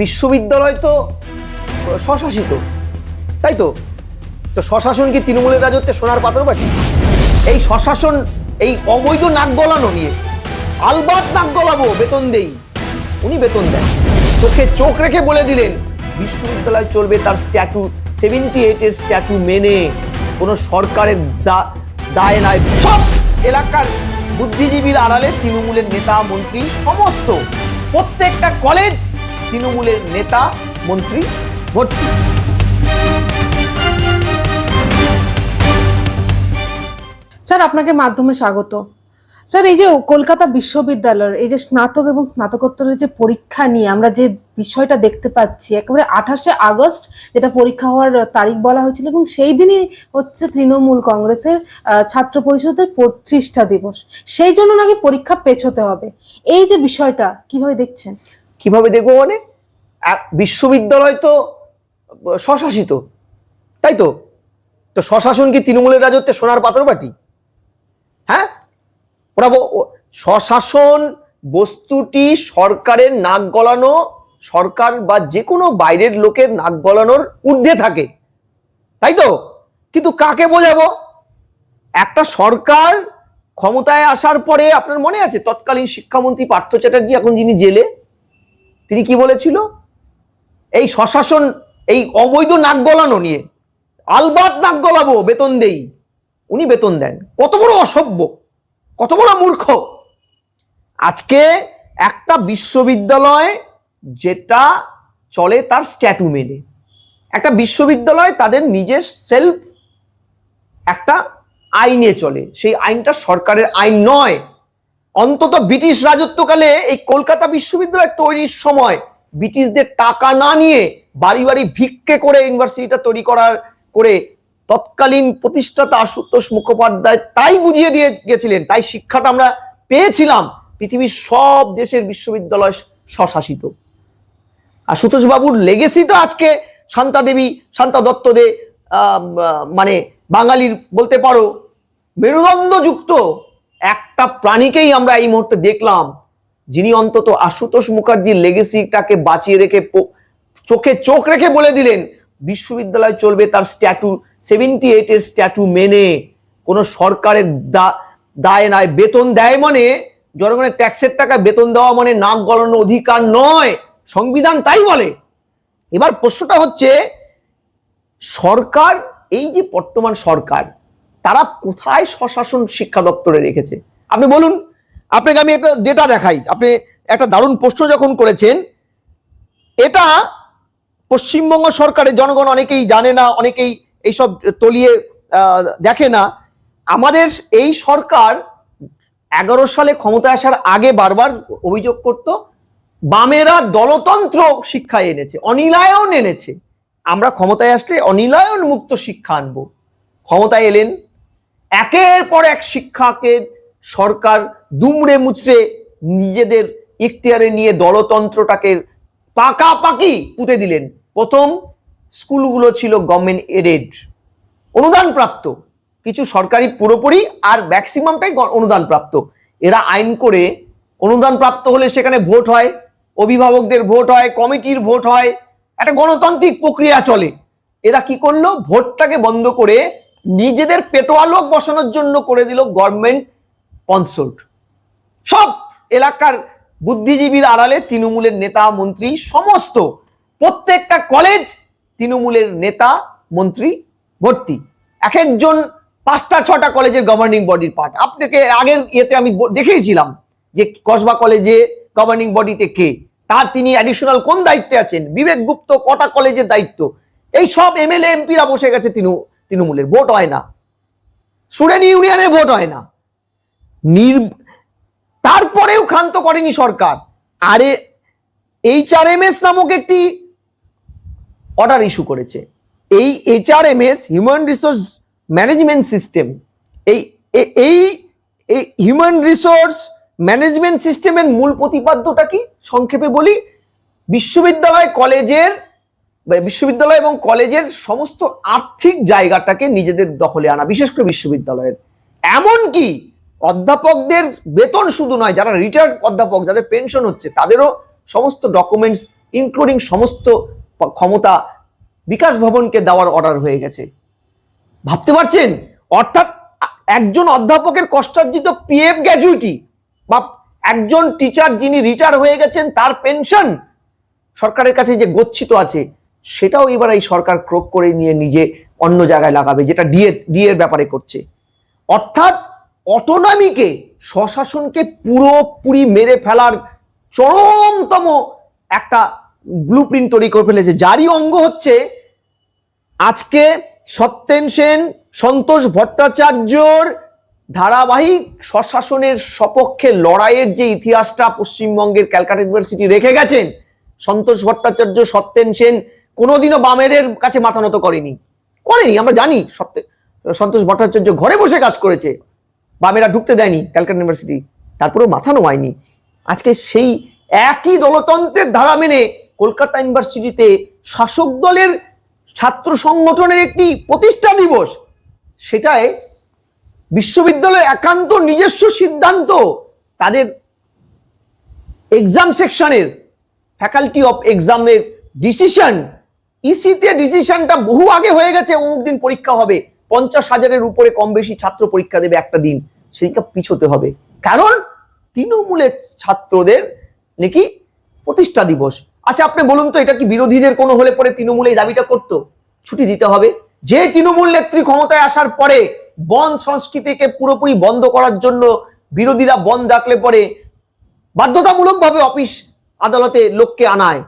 বিশ্ববিদ্যালয় তো স্বশাসিত। তাই তো? তো স্বশাসন কি তৃণমূলের রাজত্বে সোনার পাথর বাটি? এই স্বশাসন, এই অবৈধ নাক গলানো নিয়ে, আলবাত নাক গলাবো, বেতন দেই। উনি বেতন দেন। চোখে চোখ রেখে বলে দিলেন, বিশ্ববিদ্যালয় চলবে তার স্ট্যাটু সেভেন্টি এইটের স্ট্যাটু মেনে, কোনো সরকারের দায় নাই। সব এলাকার বুদ্ধিজীবীর আড়ালে তৃণমূলের নেতা, মন্ত্রী, সমস্ত। প্রত্যেকটা কলেজ তৃণমূলের নেতা মন্ত্রী ভর্তি। স্যার, আপনাকে মাধ্যমে স্বাগত। স্যার, এই যে কলকাতা বিশ্ববিদ্যালয়ের এই যে স্নাতক এবং স্নাতকোত্তরের যে পরীক্ষা নিয়ে আমরা যে বিষয়টা দেখতে পাচ্ছি, একেবারে আঠাশে আগস্ট যেটা পরীক্ষা হওয়ার তারিখ বলা হয়েছিল এবং সেই দিনই হচ্ছে তৃণমূল কংগ্রেসের ছাত্র পরিষদের প্রতিষ্ঠা দিবস। সেই জন্য নাকি পরীক্ষা পেছোতে হবে। এই যে বিষয়টা, কীভাবে দেখছেন? কীভাবে দেখব মানে? বিশ্ববিদ্যালয় তো স্বশাসিত, তাই তো? তো স্বশাসন কি তৃণমূলের রাজত্বে সোনার পাথর বাটি? হ্যাঁ? ওরা স্বশাসন বস্তুটি সরকারের নাক গলানো, সরকার বা যে কোনো বাইরের লোকের নাক গলানোর ঊর্ধ্বে থাকে। তাই তো? কিন্তু কাকে বোঝাবো? একটা সরকার ক্ষমতায় আসার পরে আপনার মনে আছে, তৎকালীন শিক্ষামন্ত্রী পার্থ চ্যাটার্জি এখন যিনি জেলে তিনি কি বলেছিল? এই স্বশাসন এই অবৈধ নাক গলানো নিয়ে। আলবাত নাক গলাবো, বেতন দেই। উনি বেতন দেন। কত বড় অসভ্য, কত বড় মূর্খ। আজকে একটা বিশ্ববিদ্যালয় যেটা চলে তার স্ট্যাটু মেনে। একটা বিশ্ববিদ্যালয় তাদের নিজের সেলফ একটা আইনে চলে। সেই আইনটা সরকারের আইন নয়। অন্তত ব্রিটিশ রাজত্বকালে এই কলকাতা বিশ্ববিদ্যালয় তৈরির সময় ব্রিটিশদের টাকা না নিয়ে বাড়ি বাড়ি ভিক্ষে করে ইউনিভার্সিটিটা তৈরি করার করে তৎকালীন প্রতিষ্ঠাতা আশুতোষ মুখোপাধ্যায় তাই বুঝিয়ে দিয়ে গেছিলেন, তাই শিক্ষাটা আমরা পেয়েছিলাম। পৃথিবীর সব দেশের বিশ্ববিদ্যালয় স্বশাসিত। আশুতোষ বাবুর লেগেসি তো আজকে শান্তা দেবী, শান্তা দত্ত দে মানে বাঙালির বলতে পারো, মেরুদণ্ডযুক্ত একটা প্রাণীকেই আমরা এই মুহূর্তে দেখলাম, যিনি অন্তত আশুতোষ মুখার্জির লেগেসিটাকে বাঁচিয়ে রেখে চোখে চোখ রেখে বলে দিলেন, বিশ্ববিদ্যালয় চলবে তার স্ট্যাটু সেভেন্টি এইটের স্ট্যাটু মেনে, কোনো সরকারের দায় নাই, বেতন দেয় মানে জনগণের ট্যাক্সের টাকা বেতন দেওয়া মানে নাক গলানোর অধিকার নয়, সংবিধান তাই বলে। এবার প্রশ্নটা হচ্ছে, সরকার, এই যে বর্তমান সরকার তারা কোথায় স্বশাসন শিক্ষা দপ্তরে রেখেছে? আপনি বলুন, আপনাকে আমি একটা ডেটা দেখাই। আপনি একটা দারুণ প্রশ্ন যখন করেছেন, এটা পশ্চিমবঙ্গ সরকারের জনগণ অনেকেই জানে না, অনেকেই এইসব তলিয়ে দেখে না। আমাদের এই সরকার এগারো সালে ক্ষমতায় আসার আগে বারবার অভিযোগ করত, বামেরা দলতন্ত্র শিক্ষায় এনেছে, অনিলায়ন এনেছে। আমরা ক্ষমতায় আসলে অনিলায়ন মুক্ত শিক্ষা আনব। ক্ষমতায় এলেন একের পর এক শিক্ষাকে সরকার দুমড়ে মুচড়ে নিজেদের ইখতিয়ারে নিয়ে দলতন্ত্রটাকে পাকাপাকি পুঁতে দিলেন। প্রথম স্কুলগুলো ছিল গভর্নমেন্ট এডেড অনুদান প্রাপ্ত কিছু সরকারি পুরোপুরি আর ম্যাক্সিমামটাই গ- অনুদান প্রাপ্ত এরা আইন করে অনুদান প্রাপ্ত হলে সেখানে ভোট হয়, অভিভাবকদের ভোট হয়, কমিটির ভোট হয়, একটা গণতান্ত্রিক প্রক্রিয়া চলে। এরা কি করল? ভোটটাকে বন্ধ করে নিজেদের পেটোয়ালোক বসানোর জন্য করে দিল গভর্নমেন্ট স্পন্সর্ড সব এলাকার বুদ্ধিজীবীর আড়ালে তৃণমূলের নেতা, মন্ত্রী, সমস্ত প্রত্যেকটা কলেজ তৃণমূলের নেতা, মন্ত্রী ভর্তি। এক একজন পাঁচটা, ছটা কলেজের গভর্নিং বডির পার্ট আপনাকে আগের ইয়েতে আমি দেখিয়েছিলাম যে কসবা কলেজে গভর্নিং বডিতে কে? তার তিনি অ্যাডিশনাল কোন দায়িত্বে আছেন? বিবেক গুপ্ত কটা কলেজের দায়িত্ব? এই সব এমএলএ এমপিরা বসে গেছে তৃণমূল তৃণমূলের ভোট হয় না। স্টুডেন্ট ইউনিয়নের ভোট হয় না। তারপরেও ক্ষান্ত করেনি সরকার। আরে এইচআরএমএস নামক একটি অর্ডার ইস্যু করেছে। এই HRMS human resource management system এই এই হিউম্যান রিসোর্স ম্যানেজমেন্ট সিস্টেমের মূল প্রতিপাদ্যটা কি? সংক্ষেপে বলি, বিশ্ববিদ্যালয়, কলেজের বিশ্ববিদ্যালয় এবং কলেজের সমস্ত আর্থিক জায়গাটাকে নিজেদের দখলে আনা, বিশেষ করে বিশ্ববিদ্যালয়ের। এমন কি অধ্যাপকদের বেতন শুধু নয়, যারা রিটায়ার্ড অধ্যাপক, যাদের পেনশন হচ্ছে, তাদেরও সমস্ত ডকুমেন্টস ইনক্লুডিং সমস্ত ক্ষমতা বিকাশ ভবনকে দেওয়ার অর্ডার হয়ে গেছে। ভাবতে পারছেন? অর্থাৎ একজন অধ্যাপকের কষ্টার্জিত পিএফ গ্র্যাজুইটি বা একজন টিচার যিনি রিটায়ার হয়ে গেছেন, তার পেনশন সরকারের কাছে যে গচ্ছিত আছে সেটাও এবার এই সরকার ক্রোক করে নিয়ে নিজে অন্য জায়গায় লাগাবে, যেটা ডিএ ডিএর ব্যাপারে করছে। অর্থাৎ অটোনমিকে স্বশাসনকে পুরোপুরি মেরে ফেলার চরমতম একটা ব্লু প্রিন্ট তৈরি করে ফেলেছে। যারই অঙ্গ হচ্ছে আজকে সত্যেন সেন, সন্তোষ ভট্টাচার্যর ধারাবাহিক স্বশাসনের সপক্ষে লড়াইয়ের যে ইতিহাসটা পশ্চিমবঙ্গের ক্যালকাটা ইউনিভার্সিটি রেখে গেছেন, সন্তোষ ভট্টাচার্য, সত্যেন সেন কোনোদিনও বামেদের কাছে মাথা নত করেনি। করেনি, আমরা জানি সত্যে সন্তোষ ভট্টাচার্য ঘরে বসে কাজ করেছে। বামেরা ঢুকতে দেয়নি ক্যালকাটা ইউনিভার্সিটি, তারপরেও মাথা নোয়ায়নি। আজকে সেই একই দলতন্ত্রের ধারা মেনে কলকাতা ইউনিভার্সিটিতে শাসক দলের ছাত্র সংগঠনের একটি প্রতিষ্ঠা দিবস, সেটায় বিশ্ববিদ্যালয়ের একান্ত নিজস্ব সিদ্ধান্ত, তাদের এক্সাম সেকশনের ফ্যাকাল্টি অফ এক্সামের ডিসিশন ইসিতে ডিসিশনটা বহু আগে হয়ে গেছে, অমুক দিন পরীক্ষা হবে। পঞ্চাশ হাজারের উপরে কম বেশি ছাত্র পরীক্ষা দেবে একটা দিন। সেদিকে পিছোতে হবে। কারণ তৃণমূলের ছাত্রদের নাকি প্রতিষ্ঠা দিবস। আচ্ছা আপনি বলুন তো, এটা কি বিরোধীদের কোনো হলে পরে তৃণমূল এই দাবিটা করতো? ছুটি দিতে হবে। যে তৃণমূল নেত্রী ক্ষমতায় আসার পরে বন সংস্কৃতিকে পুরোপুরি বন্ধ করার জন্য বিরোধীরা বন্ধ ডাকলে পরে বাধ্যতামূলকভাবে অফিস আদালতে লোককে আনায়,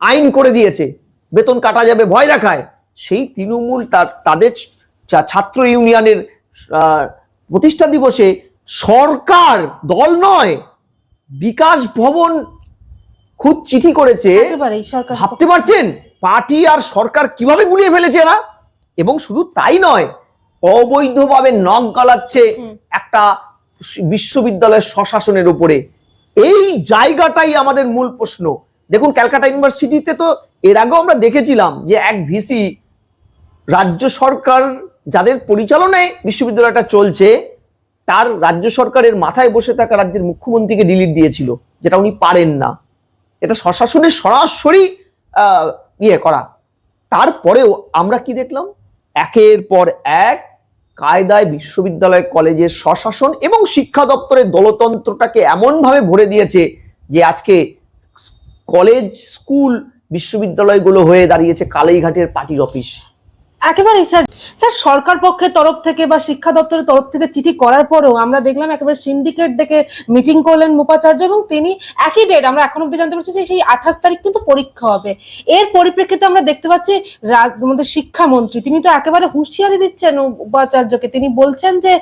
আইন করে দিয়েছে। বেতন কাটা যাবে ভয় দেখায়। সেই তৃণমূল তার তাদের ছাত্র ইউনিয়নের প্রতিষ্ঠা দিবসে সরকার দল নয় বিকাশ ভবন খুদ চিঠি করেছে। ভাবতে পারছেন? পার্টি আর সরকার কীভাবে গুলিয়ে ফেলেছে এরা? এবং শুধু তাই নয় অবৈধভাবে নখ গলাচ্ছে একটা বিশ্ববিদ্যালয়ের স্বশাসনের উপরে। এই জায়গাটাই আমাদের মূল প্রশ্ন। দেখুন, ক্যালকাটা ইউনিভার্সিটিতে তো এর আগেও আমরা দেখেছিলাম যে এক ভিসি রাজ্য সরকার যাদের পরিচালনায় বিশ্ববিদ্যালয়টা চলছে, তার রাজ্য সরকারের মাথায় বসে থাকা রাজ্যের মুখ্যমন্ত্রীকে ডিলিট দিয়েছিল, যেটা উনি পারেন না। এটা স্বশাসনের সরাসরি ইয়ে করা। তারপরেও আমরা কি দেখলাম? একের পর এক কায়দায় বিশ্ববিদ্যালয় কলেজের স্বশাসন এবং শিক্ষা দপ্তরের দলতন্ত্রটাকে এমনভাবে ভরে দিয়েছে যে আজকে কলেজ স্কুল বিশ্ববিদ্যালয়গুলো হয়ে দাঁড়িয়েছে কালীঘাটের পার্টির অফিস। একেবারেই স্যার স্যার, সরকার পক্ষের তরফ থেকে বা শিক্ষা দপ্তরের তরফ থেকে চিঠি করার পরেও আমরা দেখলাম একেবারে সিন্ডিকেট দেখে মিটিং করলেন মুপাচার্য এবং তিনি একই ডেট আমরা এখন অব্দি জানতে পারছি যে সেই আঠাশ তারিখ কিন্তু পরীক্ষা হবে। এর পরিপ্রেক্ষিতে আমরা দেখতে পাচ্ছি আমাদের শিক্ষামন্ত্রী, তিনি তো একেবারে হুঁশিয়ারি দিচ্ছেন উপাচার্যকে। তিনি বলছেন যে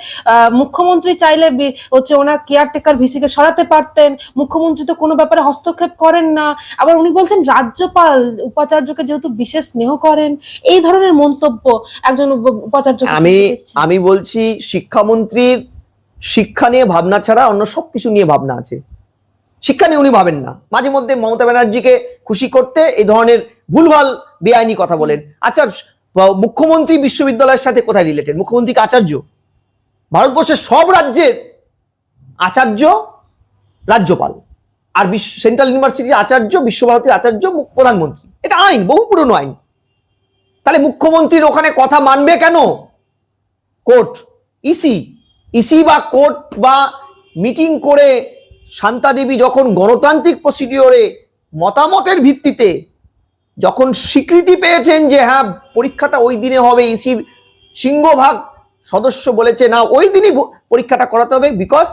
মুখ্যমন্ত্রী চাইলে হচ্ছে ওনার কেয়ারটেকার ভিসিকে সরাতে পারতেন, মুখ্যমন্ত্রী তো কোনো ব্যাপারে হস্তক্ষেপ করেন না। আবার উনি বলছেন, রাজ্যপাল উপাচার্যকে যেহেতু বিশেষ স্নেহ করেন, এই ধরনের মন্তব্য একজন উপাচার্য আমি আমি বলছি শিক্ষামন্ত্রীর শিক্ষা নিয়ে ভাবনা ছাড়া অন্য সবকিছু নিয়ে ভাবনা আছে। শিক্ষা নিয়ে উনি ভাবেন না। মাঝে মধ্যে মমতা ব্যানার্জিকে খুশি করতে এই ধরনের ভুলভাল বেআইনি কথা বলেন। আচ্ছা মুখ্যমন্ত্রী বিশ্ববিদ্যালয়ের সাথে কোথায় রিলেটেড মুখ্যমন্ত্রীকে আচার্য? ভারতবর্ষের সব রাজ্যের আচার্য রাজ্যপাল। আর বিশ্ব সেন্ট্রাল ইউনিভার্সিটির আচার্য বিশ্বভারতীর আচার্য প্রধানমন্ত্রী। এটা আইন বহু পুরনো আইন। তাহলে মুখ্যমন্ত্রীর ওখানে কথা মানবে কেন? কোর্ট ইসি ইসি বা কোর্ট বা মিটিং করে শান্তা দেবী যখন গণতান্ত্রিক প্রসিডিওরে মতামতের ভিত্তিতে যখন স্বীকৃতি পেয়েছেন যে হ্যাঁ পরীক্ষাটা ওই দিনে হবে ইসির সিংহভাগ সদস্য বলেছে, না, ওই দিনই পরীক্ষাটা করাতে হবে বিকজ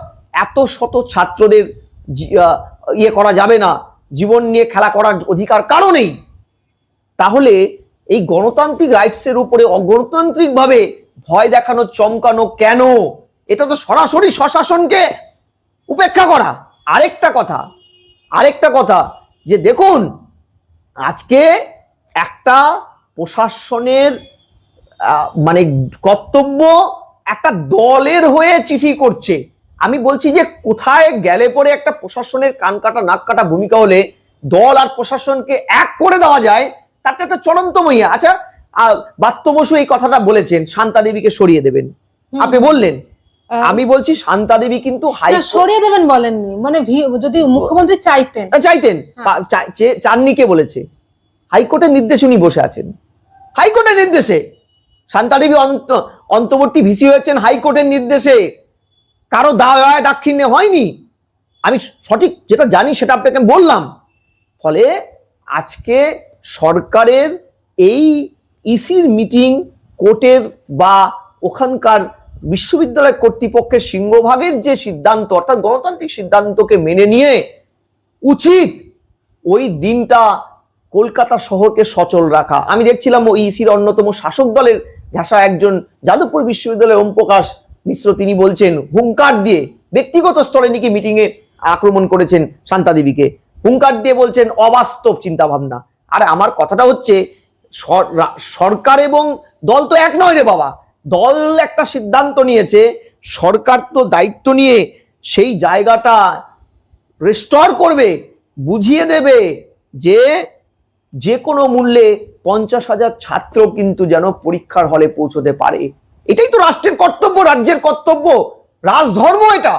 এত শত ছাত্রদের ইয়ে করা যাবে না। জীবন নিয়ে খেলা করার অধিকার কারণেই তাহলে এই গণতান্ত্রিক রাইটসের উপরে অগণতান্ত্রিকভাবে ভয় দেখানো চমকানো কেন? এটা তো সরাসরি স্বশাসনকে উপেক্ষা করা। আরেকটা কথা আরেকটা কথা যে দেখুন, আজকে একটা প্রশাসনের মানে কর্তব্য একটা দলের হয়ে চিঠি করছে। আমি বলছি যে কোথায় গেলে পরে একটা প্রশাসনের কান কাটা, নাক কাটা ভূমিকা হলে দল আর প্রশাসনকে এক করে দেওয়া যায় তার তো একটা চরমতম ইয়ে আচ্ছা বাত্য বসু এই কথাটা বলেছেন শান্তা দেবীকে সরিয়ে দেবেন। আপনি বললেন আমি বলছি শান্তা দেবী কিন্তু হাইকোর্ট সরিয়ে দেবেন বলেননি। মানে যদি মুখ্যমন্ত্রী চাইতেন। চাইতেন। হ্যাঁ। চাননি কে বলেছে? হাইকোর্টের নির্দেশে উনি বসে আছেন। হাইকোর্টের নির্দেশে। শান্তা দেবী অন্ত অন্তর্বর্তী ভিসি হয়েছেন হাইকোর্টের নির্দেশে। কারও দায় দাক্ষিণ্যে হয়নি। আমি সঠিক যেটা জানি সেটা আপনাকে বললাম। ফলে আজকে সরকারের এই ইসির মিটিং কোর্টের বা ওখানকার বিশ্ববিদ্যালয় কর্তৃপক্ষের সিংহভাগের যে সিদ্ধান্ত, অর্থাৎ গণতান্ত্রিক সিদ্ধান্তকে মেনে নিয়ে উচিত ওই দিনটা কলকাতা শহরকে সচল রাখা। আমি দেখছিলাম ওই ইসির অন্যতম শাসক দলের ভাষা একজন যাদবপুর বিশ্ববিদ্যালয়ের ওম প্রকাশ মিশ্র, তিনি বলছেন, হুঙ্কার দিয়ে ব্যক্তিগত স্তরে নাকি মিটিং এ আক্রমণ করেছেন শান্তা দেবীকে হুঙ্কার দিয়ে বলছেন, অবাস্তব চিন্তা ভাবনা আর আমার কথাটা হচ্ছে সরকার এবং দল তো এক নয় রে বাবা। দল একটা সিদ্ধান্ত নিয়েছে, সরকার তো দায়িত্ব নিয়ে সেই জায়গাটা রেস্টোর করবে, বুঝিয়ে দেবে যে যে কোনো মূল্যে পঞ্চাশ হাজার ছাত্র কিন্তু যেন পরীক্ষার হলে পৌঁছতে পারে। এটাই তো রাষ্ট্রের কর্তব্য, রাজ্যের কর্তব্য, রাজধর্ম এটা।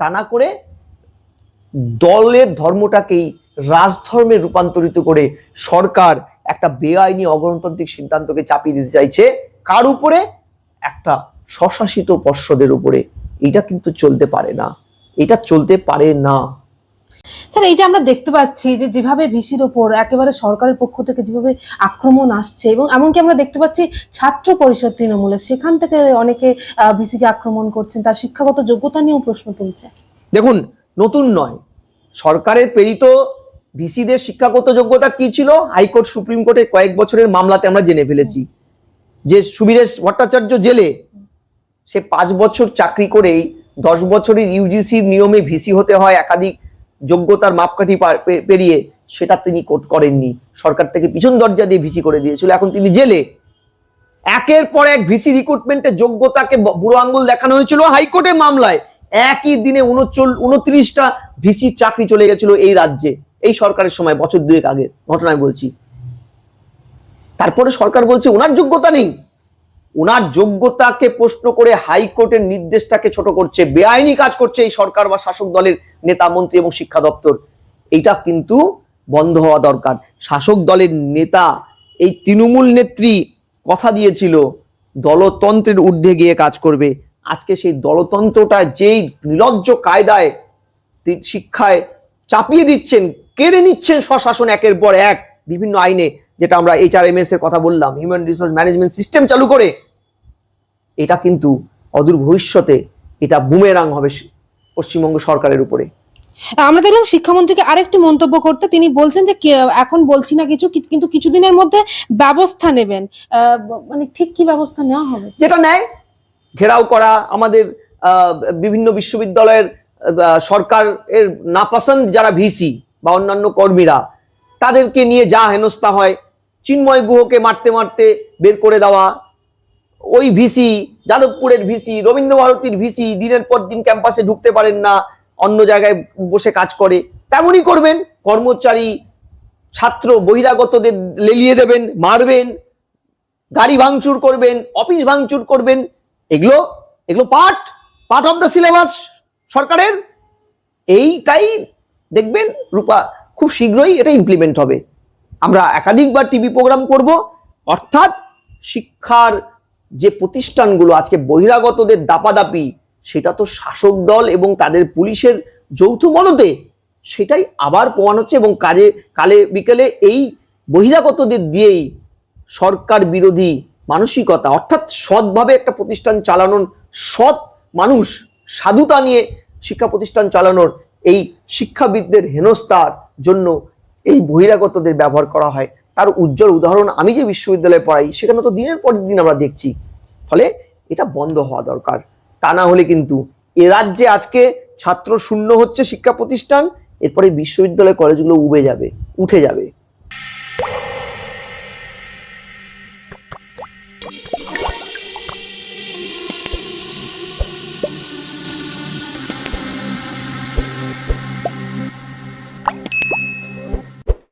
তা না করে দলের ধর্মটাকেই রাজধর্মে রূপান্তরিত করে সরকার একটা বেআইনি অগণতান্ত্রিক সিদ্ধান্তকে চাপিয়ে দিতে চাইছে কার উপরে? একটা স্বশাসিত পর্ষদের উপরে। এটা কিন্তু চলতে পারে না। এটা চলতে পারে না। স্যার এই যে আমরা দেখতে পাচ্ছি যে যেভাবে ভিসির ওপর একেবারে সরকারের পক্ষ থেকে যেভাবে আক্রমণ আসছে এবং এমনকি আমরা দেখতে পাচ্ছি ছাত্র পরিষদ তৃণমূলে সেখান থেকে অনেকে ভিসিকে আক্রমণ করছেন তার শিক্ষাগত যোগ্যতা নিয়েও প্রশ্ন তুলছে। দেখুন নতুন নয়। সরকারের প্রেরিত ভিসিদের শিক্ষাগত যোগ্যতা কি ছিল? হাইকোর্ট, সুপ্রিম কোর্টে কয়েক বছরের মামলাতে আমরা জেনে ফেলেছি। যে সুবীরেশ ভট্টাচার্য জেলে সে পাঁচ বছর চাকরি করেই দশ বছরের ইউজিসির নিয়মে ভিসি হতে হয়, একাধিক যোগ্যতার মাপকাঠি পেরিয়ে সেটা তিনি করেননি। সরকার থেকে পিছন দরজা দিয়ে ভিসি করে দিয়েছিল। এখন তিনি জেলে। একের পর এক ভিসি রিক্রুটমেন্টের যোগ্যতাকে বুড়ো আঙ্গুল দেখানো হয়েছিল হাইকোর্টের মামলায়। একই দিনে উনচল উনত্রিশটা ভিসির চাকরি চলে গেছিল এই রাজ্যে। এই সরকারের সময়, বছর দুয়েক আগে, ঘটনায় বলছি। তারপরে সরকার বলছে, ওনার যোগ্যতা নেই। ওনার যোগ্যতাকে প্রশ্ন করে হাইকোর্টের নির্দেশটাকে ছোট করছে, বেআইনি কাজ করছে এই সরকার বা শাসক দলের নেতা, মন্ত্রী এবং শিক্ষা দপ্তর। এইটা কিন্তু বন্ধ হওয়া দরকার। শাসক দলের নেতা, এই তৃণমূল নেত্রী কথা দিয়েছিল, দলতন্ত্রের ঊর্ধ্বে গিয়ে কাজ করবে। আজকে সেই দলতন্ত্রটা যেই নির্লজ্জ কায়দায় শিক্ষায় চাপিয়ে দিচ্ছেন কেড়ে নিচ্ছেন স্বশাসন একের পর এক। বিভিন্ন আইনে যেটা আমরা এইচআরএমএস এর কথা বললাম হিউম্যান রিসোর্স ম্যানেজমেন্ট সিস্টেম চালু করে এটা কিন্তু অদূর ভবিষ্যতে এটা বুমেরাং হবে পশ্চিমবঙ্গ সরকারের উপরে। আমরা দেখলাম শিক্ষামন্ত্রীকে আরেকটি মন্তব্য করতে তিনি বলছেন যে এখন বলছি না কিছু কিন্তু কিছুদিনের মধ্যে ব্যবস্থা নেবেন। মানে ঠিক কি ব্যবস্থা নেওয়া হবে? যেটা নেয় ঘেরাও করা আমাদের বিভিন্ন বিশ্ববিদ্যালয়ের সরকারের নাপাসন্দ যারা ভিসি বা অন্যান্য কর্মীরা, তাদেরকে নিয়ে যা হেনস্থা হয়, চিন্ময় গুহকে মারতে মারতে বের করে দেওয়া, ওই ভিসি, যাদবপুরের ভিসি, রবীন্দ্র ভারতীর ভিসি দিনের পর দিন ক্যাম্পাসে ঢুকতে পারেন না, অন্য জায়গায় বসে কাজ করে, তেমনই করবেন, কর্মচারী, ছাত্র, বহিরাগতদের লেলিয়ে দেবেন, মারবেন, গাড়ি ভাঙচুর করবেন, অফিস ভাঙচুর করবেন, এগুলো এগুলো part part of the syllabus সরকারের, এইটাই দেখবেন রূপা খুব শীঘ্রই এটা ইমপ্লিমেন্ট হবে। আমরা একাধিকবার টিভি প্রোগ্রাম করব, অর্থাৎ শিক্ষার যে প্রতিষ্ঠানগুলো আজকে বহিরাগতদের দাপাদাপি, সেটা তো শাসক দল এবং তাদের পুলিশের যৌথ মদতে সেটাই আবার প্রমাণ হচ্ছে এবং কাজে, কালে বিকেলে এই বহিরাগতদের দিয়েই সরকার বিরোধী মানসিকতা, অর্থাৎ সৎভাবে একটা প্রতিষ্ঠান চালানোর সৎ মানুষ, সাধুতা নিয়ে শিক্ষা প্রতিষ্ঠান চালানোর এই শিক্ষাবিদদের হেনস্তার জন্য এই বহিরাগতদের ব্যবহার করা হয়। তার উজ্জ্বল উদাহরণ আমি যে বিশ্ববিদ্যালয়ে পড়াই, সেখানে তো দিনের পর দিন আমরা দেখছি। ফলে এটা বন্ধ হওয়া দরকার। তা না হলে কিন্তু এ রাজ্যে আজকে ছাত্র শূন্য হচ্ছে শিক্ষা প্রতিষ্ঠান, এরপরে বিশ্ববিদ্যালয় কলেজগুলো উবে যাবে, উঠে যাবে।